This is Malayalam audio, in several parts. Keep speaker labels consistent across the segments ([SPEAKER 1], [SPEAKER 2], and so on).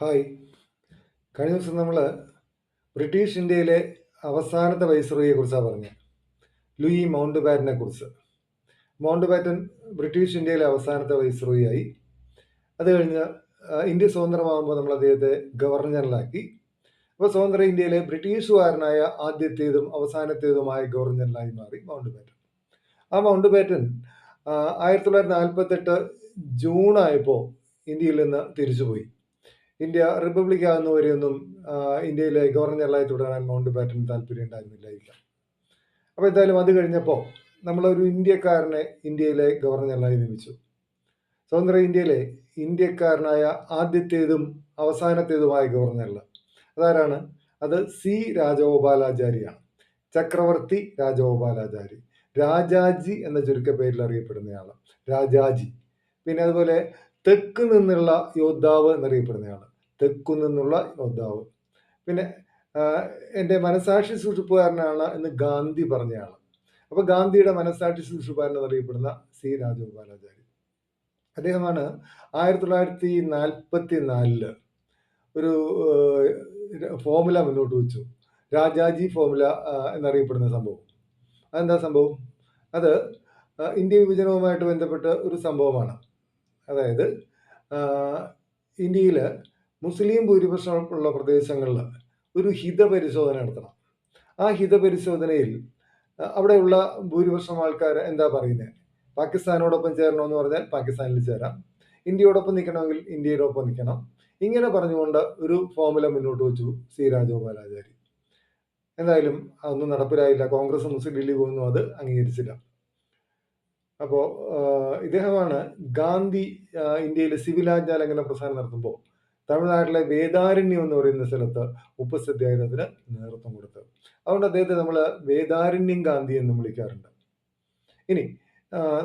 [SPEAKER 1] ഹായ്. കഴിഞ്ഞ ദിവസം നമ്മൾ ബ്രിട്ടീഷ് ഇന്ത്യയിലെ അവസാനത്തെ വൈസ്രോയെ കുറിച്ചാണ് പറഞ്ഞത് ലൂയി മൗണ്ട് ബാറ്റനെ കുറിച്ച്. മൗണ്ട് ബാറ്റൻ ബ്രിട്ടീഷ് ഇന്ത്യയിലെ അവസാനത്തെ വൈസ്രോയായി അത് കഴിഞ്ഞ് ഇന്ത്യ സ്വതന്ത്രമാകുമ്പോൾ നമ്മൾ അദ്ദേഹത്തെ ഗവർണർ ജനറലാക്കി അപ്പോൾ സ്വതന്ത്ര ഇന്ത്യയിലെ ബ്രിട്ടീഷുകാരനായ ആദ്യത്തേതും അവസാനത്തേതുമായ ഗവർണർ ജനറലായി മാറി മൗണ്ട് ബാറ്റൻ ആ മൗണ്ട് ബാറ്റൻ ആയിരത്തി തൊള്ളായിരത്തി നാൽപ്പത്തെട്ട് ജൂണായപ്പോൾ ഇന്ത്യയിൽ നിന്ന് തിരിച്ചുപോയി. ഇന്ത്യ റിപ്പബ്ലിക് ആകുന്നവരെയൊന്നും ഇന്ത്യയിലെ ഗവർണർ ജനറലായി തുടരാൻ മൗണ്ട് ബാറ്റൻ താല്പര്യം ഉണ്ടായിരുന്നില്ല അപ്പോൾ എന്തായാലും അത് കഴിഞ്ഞപ്പോൾ നമ്മളൊരു ഇന്ത്യക്കാരനെ ഇന്ത്യയിലെ ഗവർണർ ജനറലായി നിയമിച്ചു. സ്വതന്ത്ര ഇന്ത്യയിലെ ഇന്ത്യക്കാരനായ ആദ്യത്തേതും അവസാനത്തേതുമായ ജനറൽ അതാരാണ്? അത് സി രാജഗോപാലാചാരിയാണ്. ചക്രവർത്തി രാജഗോപാലാചാരി. രാജാജി എന്ന ചുരുക്കപ്പേരിൽ അറിയപ്പെടുന്നയാൾ രാജാജി. പിന്നെ അതുപോലെ തെക്ക് നിന്നുള്ള യോദ്ധാവ് എന്നറിയപ്പെടുന്നയാൾ തെക്കു നിന്നുള്ള യോദ്ധാവ്. പിന്നെ എന്റെ മനസാക്ഷി സൂക്ഷിപ്പുകാരനാണ് എന്ന് ഗാന്ധി പറഞ്ഞയാൾ അപ്പോൾ ഗാന്ധിയുടെ മനസാക്ഷി സൂക്ഷിപ്പുകാരൻ എന്നറിയപ്പെടുന്ന സി. രാജഗോപാലാചാരി അദ്ദേഹമാണ് ആയിരത്തി തൊള്ളായിരത്തി നാൽപ്പത്തി നാലിൽ ഒരു ഫോമുല മുന്നോട്ട് വെച്ചു. രാജാജി ഫോമുല എന്നറിയപ്പെടുന്ന സംഭവം. അതെന്താ സംഭവം? അത് ഇന്ത്യ വിഭജനവുമായിട്ട് ബന്ധപ്പെട്ട ഒരു സംഭവമാണ്. അതായത് ഇന്ത്യയിൽ മുസ്ലിം ഭൂരിപക്ഷമുള്ള പ്രദേശങ്ങളിൽ ഒരു ഹിതപരിശോധന നടത്തണം. ആ ഹിതപരിശോധനയിൽ അവിടെയുള്ള ഭൂരിപക്ഷം ആൾക്കാർ എന്താ പറയുന്നത് പാകിസ്ഥാനോടൊപ്പം ചേരണമെന്ന് പറഞ്ഞാൽ പാകിസ്ഥാനിൽ ചേരാം. ഇന്ത്യയോടൊപ്പം നിൽക്കണമെങ്കിൽ ഇന്ത്യയോടൊപ്പം നിൽക്കണം. ഇങ്ങനെ പറഞ്ഞുകൊണ്ട് ഒരു ഫോമുല മുന്നോട്ട് വെച്ചു സി രാജഗോപാലാചാരി. എന്തായാലും അതൊന്നും നടപ്പിലായില്ല. കോൺഗ്രസ് മുസ്ലിം ലീഗ് ഒന്നും അത് അംഗീകരിച്ചില്ല. അപ്പോൾ ഇദ്ദേഹമാണ് ഗാന്ധി ഇന്ത്യയിലെ സിവിൽ സിവിലാജ്ഞാലംഘന പ്രസ്ഥാനം നടത്തുമ്പോൾ തമിഴ്നാട്ടിലെ വേദാരണ്യം എന്ന് പറയുന്ന സ്ഥലത്ത് ഉപ്പസത്യാഗ്രഹത്തിന് നേതൃത്വം കൊടുത്തത്. അതുകൊണ്ട് അദ്ദേഹത്തെ നമ്മൾ വേദാരണ്യം ഗാന്ധി എന്ന് വിളിക്കാറുണ്ട്. ഇനി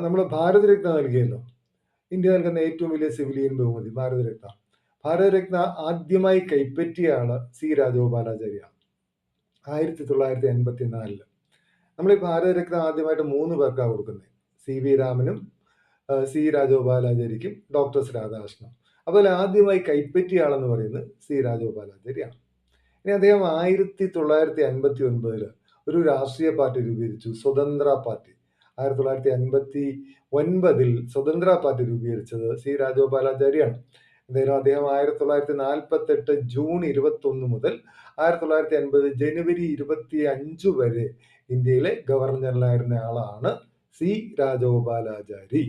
[SPEAKER 1] നമ്മൾ ഭാരതരത്ന നൽകിയല്ലോ. ഇന്ത്യ നൽകുന്ന ഏറ്റവും വലിയ സിവിലിയൻ ബഹുമതി ഭാരതരത്ന. ഭാരതരത്ന ആദ്യമായി കൈപ്പറ്റിയ ആൾ സി രാജഗോപാലാചാര്യ ആയിരത്തി തൊള്ളായിരത്തി എൺപത്തി നാലിൽ നമ്മൾ ഈ ഭാരതരത്ന ആദ്യമായിട്ട് മൂന്ന് പേർക്കാണ് കൊടുക്കുന്നത്. സി വി രാമനും സി രാജഗോപാലാചാരിക്കും ഡോക്ടർ എസ് അതുപോലെ ആദ്യമായി കൈപ്പറ്റിയ ആളെന്ന് പറയുന്നത് സി രാജഗോപാലാചാരിയാണ് ഇനി അദ്ദേഹം ആയിരത്തി തൊള്ളായിരത്തി അൻപത്തി ഒൻപതിൽ ഒരു രാഷ്ട്രീയ പാർട്ടി രൂപീകരിച്ചു സ്വതന്ത്ര പാർട്ടി. ആയിരത്തി തൊള്ളായിരത്തി അൻപത്തി ഒൻപതിൽ സ്വതന്ത്ര പാർട്ടി രൂപീകരിച്ചത് സി രാജഗോപാലാചാരിയാണ് എന്തായാലും അദ്ദേഹം ആയിരത്തി തൊള്ളായിരത്തി നാൽപ്പത്തെട്ട് ജൂൺ ഇരുപത്തി ഒന്ന് മുതൽ ആയിരത്തി തൊള്ളായിരത്തി അൻപത് ജനുവരി ഇരുപത്തി അഞ്ച് വരെ ഇന്ത്യയിലെ ഗവർണർ ജനറലായിരുന്ന ആളാണ് സി രാജഗോപാലാചാരി